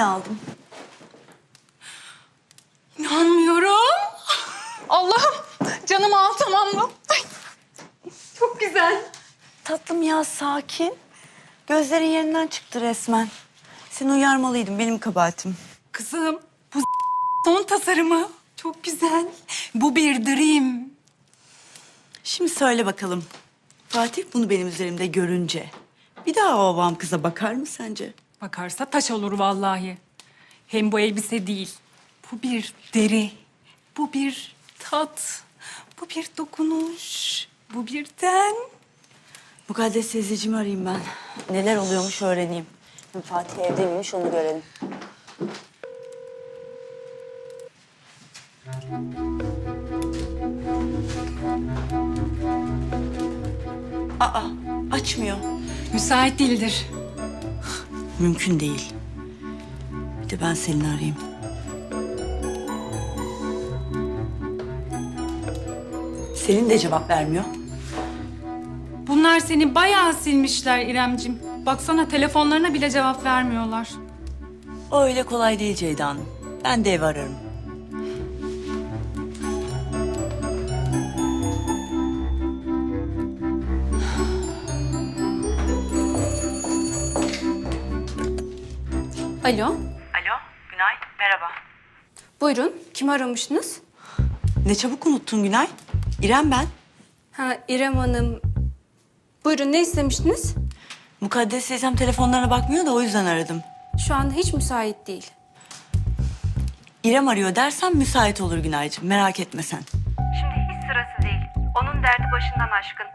bakalım ne aldım. İnanmıyorum. Allah'ım canım al tamam mı? Ay, çok güzel. Tatlım ya sakin. Gözlerin yerinden çıktı resmen. Seni uyarmalıydım benim kabahatim. Kızım bu son tasarımı. Çok güzel. Bu bir dream. Şimdi söyle bakalım. Fatih bunu benim üzerimde görünce bir daha o babam kıza bakar mı sence? Bakarsa taş olur vallahi. Hem bu elbise değil. Bu bir deri. Bu bir tat. Bu bir dokunuş. Bu bir ten. Mukaddes teyzeciğimi arayayım ben. Neler oluyormuş öğreneyim. Hem Fatih evde miymiş onu görelim. Aa, açmıyor. Müsait değildir. Mümkün değil. Bir de ben Selin'i arayayım. Selin de cevap vermiyor. Bunlar seni bayağı silmişler İremcim. Baksana telefonlarına bile cevap vermiyorlar. O öyle kolay değil Ceyda Hanım. Ben de ev ararım. Alo, Alo, Günay. Merhaba. buyurun. Kim aramışsınız? Ne çabuk unuttun Günay. İrem ben. Ha, İrem Hanım. Buyurun, ne istemiştiniz? Mukaddes teyzem telefonlarına bakmıyor da o yüzden aradım. Şu anda hiç müsait değil. İrem arıyor dersem müsait olur Günaycığım. Merak etme sen. Şimdi hiç sırası değil. Onun derdi başından aşkın.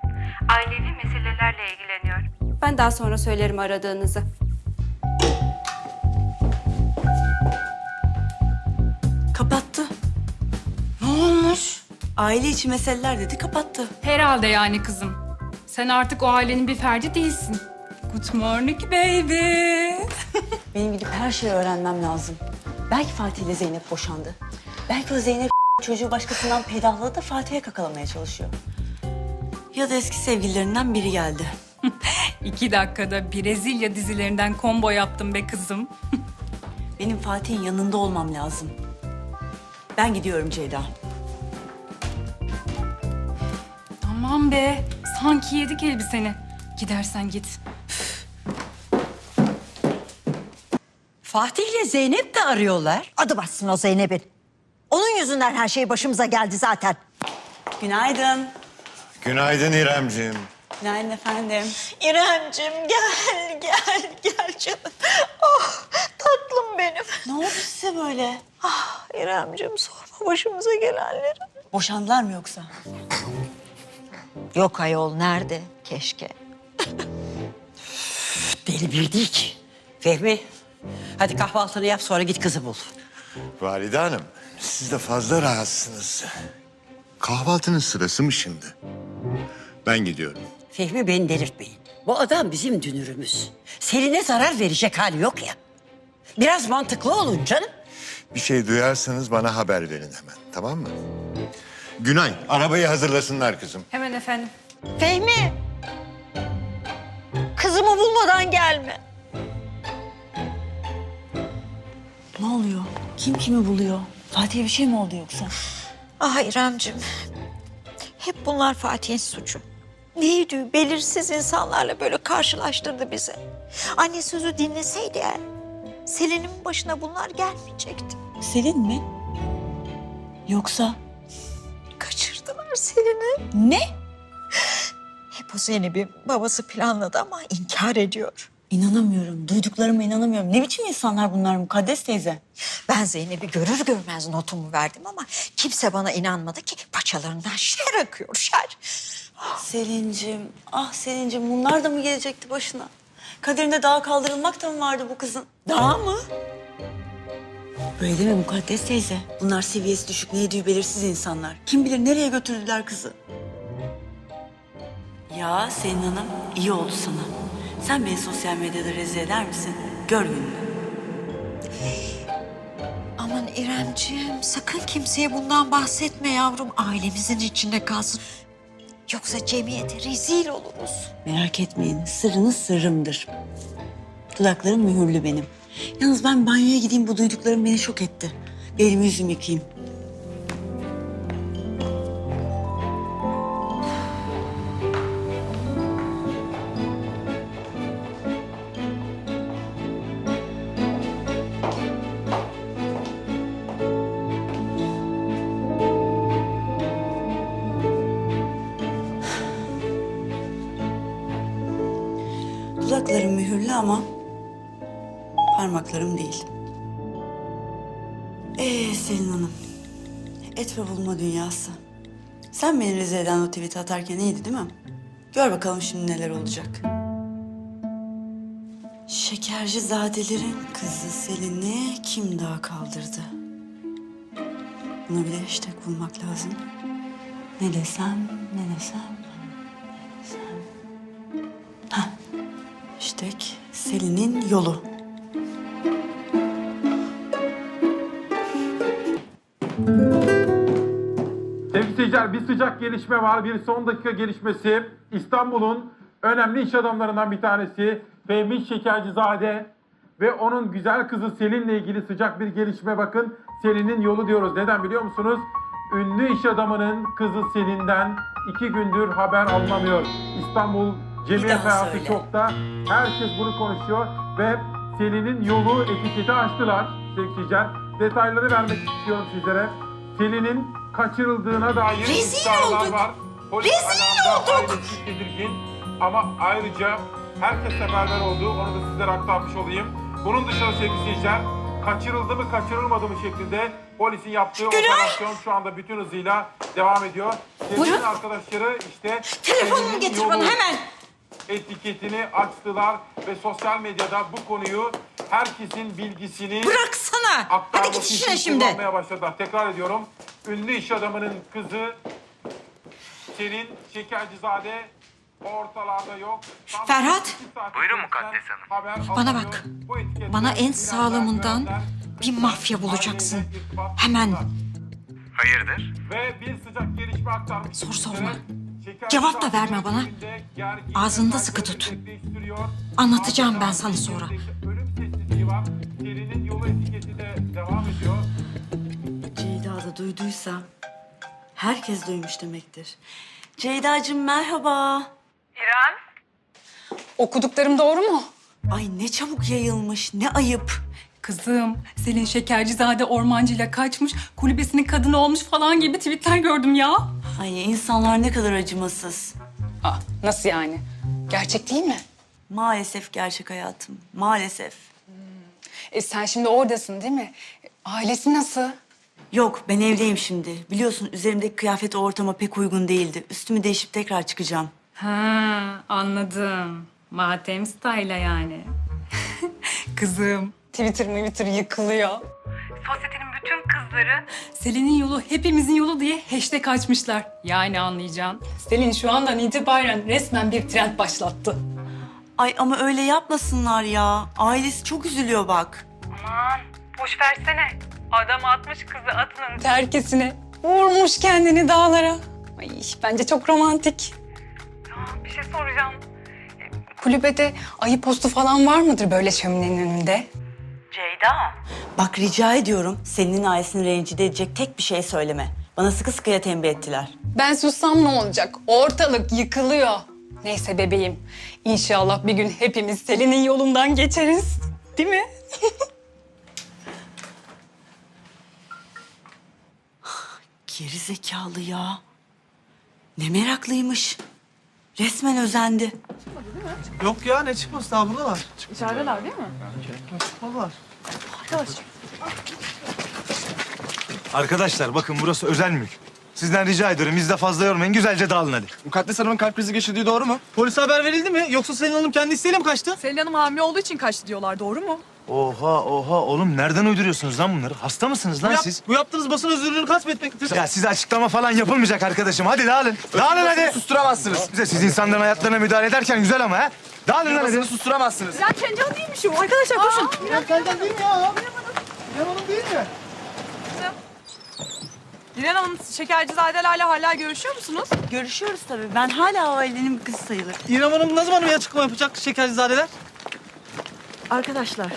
Ailevi meselelerle ilgileniyor. Ben daha sonra söylerim aradığınızı. Aile içi meseleler dedi kapattı. Herhalde yani kızım. Sen artık o ailenin bir ferdi değilsin. Good morning baby. Benim gidip her şeyi öğrenmem lazım. Belki Fatih ile Zeynep boşandı. Belki o Zeynep çocuğu başkasından peydahladı da Fatih'e kakalamaya çalışıyor. Ya da eski sevgililerinden biri geldi. İki dakikada Brezilya dizilerinden combo yaptım be kızım. Benim Fatih'in yanında olmam lazım. Ben gidiyorum Ceyda. Aman be. Sanki yedik elbiseni. Gidersen git. Fatih ile Zeynep de arıyorlar. Adı bassın o Zeynep'in. Onun yüzünden her şey başımıza geldi zaten. Günaydın. Günaydın İremciğim. Günaydın efendim. İremcim gel gel gel canım. Oh tatlım benim. Ne oldu size böyle? Ah İremcim sorma başımıza gelenleri. Boşandılar mı yoksa? Yok ayol nerede? Keşke. Deli bir değil ki. Fehmi, hadi kahvaltını yap sonra git kızı bul. Valide Hanım, siz de fazla rahatsınız. Kahvaltının sırası mı şimdi? Ben gidiyorum. Fehmi beni delirtmeyin. Bu adam bizim dünürümüz. Selin'e zarar verecek hali yok ya. Biraz mantıklı olun canım. Bir şey duyarsanız bana haber verin hemen, tamam mı? Günay, arabayı hazırlasınlar kızım. Hemen efendim. Fehmi. Kızımı bulmadan gelme. Ne oluyor? Kim kimi buluyor? Fatih'e bir şey mi oldu yoksa? Ah İremcim. Hep bunlar Fatih'in suçu. Neydi belirsiz insanlarla böyle karşılaştırdı bizi. Anne sözü dinleseydi eğer Selin'in başına bunlar gelmeyecekti. Selin mi? Yoksa Kaçırdılar Selin'i. ne? Hep o Zeynep'i babası planladı ama inkar ediyor. İnanamıyorum. Duyduklarıma inanamıyorum. Ne biçim insanlar bunlar Mukaddes teyze? Ben Zeynep'i görür görmez notumu verdim ama kimse bana inanmadı ki paçalarından şer akıyor şer. Selin'cim, ah Selin'cim bunlar da mı gelecekti başına? Kaderinde dağa kaldırılmak da mı vardı bu kızın? Dağ mı? Böyle deme Mukaddes teyze. Bunlar seviyesi düşük, ne ediyor belirsiz insanlar. Kim bilir nereye götürdüler kızı? Ya Selin Hanım, iyi oldu sana. Sen beni sosyal medyada rezil eder misin? Gör gününü. Aman İremciğim sakın kimseye bundan bahsetme yavrum. Ailemizin içinde kalsın. Yoksa cemiyete rezil oluruz. Merak etmeyin, sırrınız sırrımdır. Dudaklarım mühürlü benim. Yalnız ben banyoya gideyim bu duyduklarım beni şok etti. Bir elimi yüzümü yıkayayım. Ama parmaklarım değil. Ee Selin Hanım, et ve bulma dünyası. Sen beni rezil eden o tweet atarken iyiydi değil mi? Gör bakalım şimdi neler olacak. Şekerci zadelerin kızı Selin'i kim daha kaldırdı? Buna bile hashtag bulmak lazım. Ne desem, ne desem, ne desem. Hah, hashtag Selin'in yolu. Seyirciler bir sıcak gelişme var. Bir son dakika gelişmesi. İstanbul'un önemli iş adamlarından bir tanesi Fehmi Şekercizade ve onun güzel kızı Selin'le ilgili sıcak bir gelişme bakın. Selin'in yolu diyoruz. Neden biliyor musunuz? Ünlü iş adamının kızı Selin'den iki gündür haber alınamıyor. İstanbul cemiyet hayatı şokta. Herkes bunu konuşuyor ve Selin'in yolu etiketi açtılar sevgili seyirciler. Detayları vermek istiyorum sizlere. Selin'in kaçırıldığına dair Rezil iddialar olduk. var. Polis Rezil olduk. tedirgin. Ama ayrıca herkes haberler oldu. Onu da sizlere aktarmış olayım. Bunun dışında sevgili seyirciler, kaçırıldı mı kaçırılmadı mı şeklinde polisin yaptığı operasyon şu anda bütün hızıyla devam ediyor. Selin'in arkadaşları işte Telefonumu getir bana hemen. Etiketini açtılar ve sosyal medyada bu konuyu herkesin bilgisini Bıraksana. Hadi aktarması git için işine şimdi. kullanmaya başladılar. Tekrar ediyorum. Ünlü iş adamının kızı Selin Şekercizade ortalarda yok. Tam Ferhat. iki saat Buyurun Mukaddes Hanım. haber Bana alınıyor. bak. Bu Bana en bilenler, sağlamından görenler, bir mafya bulacaksın. aileyle irtibat Hemen. kurdular. Hayırdır? Ve bir sıcak gelişme aktarmış. Sor sizlere. sorma. Şekercizade Cevap da verme bana. Ağzında sıkı tut. Anlatacağım ben sana sonra. Ceyda da duyduysa herkes duymuş demektir. Ceyda'cığım merhaba. İrem? Okuduklarım doğru mu? Ay ne çabuk yayılmış, ne ayıp. Kızım, Selin Şekercizade ormancıyla kaçmış, kulübesinin kadını olmuş falan gibi tweetler gördüm ya. Ay insanlar ne kadar acımasız. Aa, nasıl yani? Gerçek değil mi? Maalesef gerçek hayatım, maalesef. E sen şimdi oradasın değil mi? Ailesi nasıl? Yok ben evdeyim şimdi. Biliyorsun üzerimdeki kıyafet o ortama pek uygun değildi. Üstümü değişip tekrar çıkacağım. Ha, anladım. Matem style yani. Kızım, Twitter Twitter yıkılıyor. Bütün kızları Selin'in yolu hepimizin yolu diye hashtag açmışlar. Yani anlayacaksın. Selin şu andan itibaren resmen bir trend başlattı. Ay ama öyle yapmasınlar ya. Ailesi çok üzülüyor bak. Aman boş versene. Adam atmış kızı atının Terkesine vurmuş kendini dağlara. Ay bence çok romantik. Ya, bir şey soracağım. Kulübede ayı postu falan var mıdır böyle şöminenin önünde? Ceyda. Bak rica ediyorum senin ailesini rencide edecek tek bir şey söyleme. Bana sıkı sıkıya tembih ettiler. Ben sussam ne olacak? Ortalık yıkılıyor. Neyse bebeğim. İnşallah bir gün hepimiz Selin'in yolundan geçeriz. Değil mi? Geri zekalı ya. Ne meraklıymış. Resmen özendi. Yok ya ne çıkması daha buradalar. İçerideler değil mi? Arkadaşlar bakın burası özel mülk. Sizden rica ediyorum biz de fazla yormayın güzelce dağılın hadi. Mukaddes Hanım'ın kalp krizi geçirdiği doğru mu? Polise haber verildi mi? Yoksa Selin Hanım kendi isteğiyle mi kaçtı? Selin Hanım hamile olduğu için kaçtı diyorlar. Doğru mu? Oha oha oğlum nereden uyduruyorsunuz lan bunları? Hasta mısınız Bu, lan yap- siz? bu yaptığınız basın özürlüğünü gasp etmektir. Ya size açıklama falan yapılmayacak arkadaşım. Hadi dağılın. Dağılın hadi. Susturamazsınız. Bize siz insanların hayatlarına müdahale ederken güzel ama ha. Dağılın lan hadi. Susturamazsınız. Ya Kencan değilmiş o. Arkadaşlar koşun. Ya senden değil mi ya? İrem Hanım değil mi? İrem Hanım şekercizadelerle hala görüşüyor musunuz? Görüşüyoruz tabii. Ben hala o ailenin bir kızı sayılır. İrem Hanım ne zaman bir açıklama yapacak şekercizadeler? Arkadaşlar,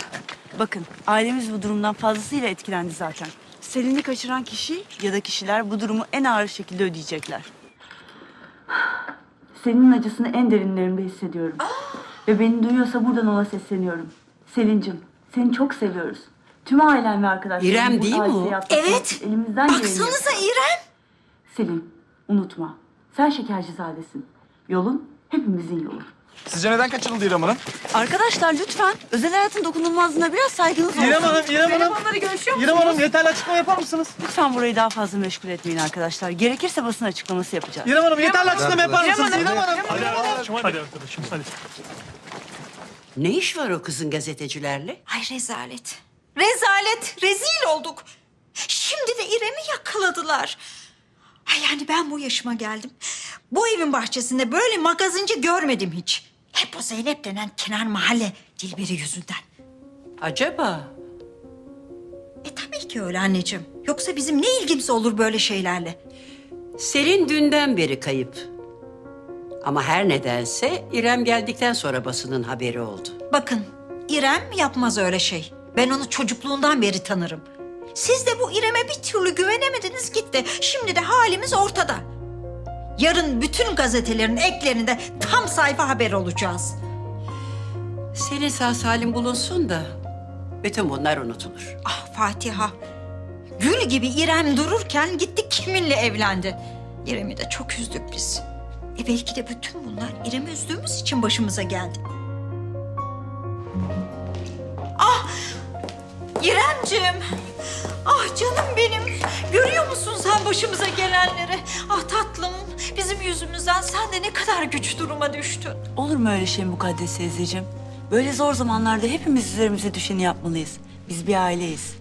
Bakın ailemiz bu durumdan fazlasıyla etkilendi zaten. Selin'i kaçıran kişi ya da kişiler bu durumu en ağır şekilde ödeyecekler. Selin'in acısını en derinlerimde hissediyorum. Ve beni duyuyorsa buradan ona sesleniyorum. Selin'cim seni çok seviyoruz. Tüm ailem ve arkadaşlarım İrem bu değil mi hadiseyi o? atlatmak Evet. için Elimizden geleni Baksanıza. İrem. Selin unutma. Sen şekercizadesin. Yolun hepimizin yolu. Sizce neden kaçırıldı İrem Hanım? Arkadaşlar lütfen özel hayatın dokunulmazlığına biraz saygınız olsun. İrem Hanım, İrem Hanım. Onları görüşüyor musunuz? İrem Hanım yeterli açıklama yapar mısınız? Lütfen burayı daha fazla meşgul etmeyin arkadaşlar. Gerekirse basın açıklaması yapacağız. İrem Hanım yeterli açıklama yapar İrem mısınız? Hanım. İrem Hanım. Hadi arkadaşım hadi. Ne iş var o kızın gazetecilerle? Ay rezalet. Rezalet. Rezil olduk. Şimdi de İrem'i yakaladılar. Ay yani ben bu yaşıma geldim. Bu evin bahçesinde böyle magazinci görmedim hiç. Hep o Zeynep denen kenar mahalle Dilberi yüzünden. Acaba? E tabii ki öyle anneciğim. Yoksa bizim ne ilgimiz olur böyle şeylerle? Selin dünden beri kayıp. Ama her nedense İrem geldikten sonra basının haberi oldu. Bakın İrem yapmaz öyle şey. Ben onu çocukluğundan beri tanırım. Siz de bu İrem'e bir türlü güvenemediniz gitti. Şimdi de halimiz ortada. Yarın bütün gazetelerin eklerinde tam sayfa haber olacağız. Selin sağ salim bulunsun da bütün bunlar unutulur. Ah Fatiha. Gül gibi İrem dururken gitti kiminle evlendi. İrem'i de çok üzdük biz. E belki de bütün bunlar İrem'i üzdüğümüz için başımıza geldi. İremcim! Ah canım benim! Görüyor musun sen başımıza gelenleri? Ah tatlım! Bizim yüzümüzden sen de ne kadar güç duruma düştün. Olur mu öyle şey Mukaddes teyzeciğim? Böyle zor zamanlarda hepimiz üzerimize düşeni yapmalıyız. Biz bir aileyiz.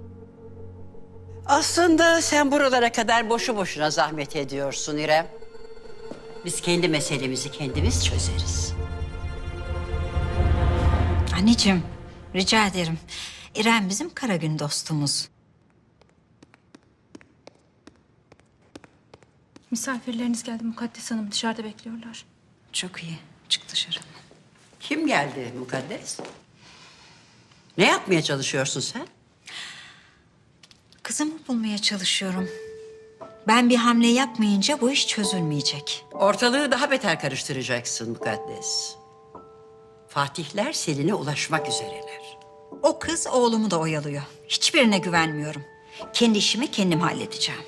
Aslında sen buralara kadar boşu boşuna zahmet ediyorsun İrem. Biz kendi meselemizi kendimiz çözeriz. Anneciğim, rica ederim. İrem bizim kara gün dostumuz. Misafirleriniz geldi Mukaddes Hanım dışarıda bekliyorlar. Çok iyi. Çık dışarı. Kim geldi Mukaddes? Ne yapmaya çalışıyorsun sen? Kızımı bulmaya çalışıyorum. Ben bir hamle yapmayınca bu iş çözülmeyecek. Ortalığı daha beter karıştıracaksın Mukaddes. Fatihler Selin'e ulaşmak üzereler. O kız oğlumu da oyalıyor. Hiçbirine güvenmiyorum. Kendi işimi kendim halledeceğim.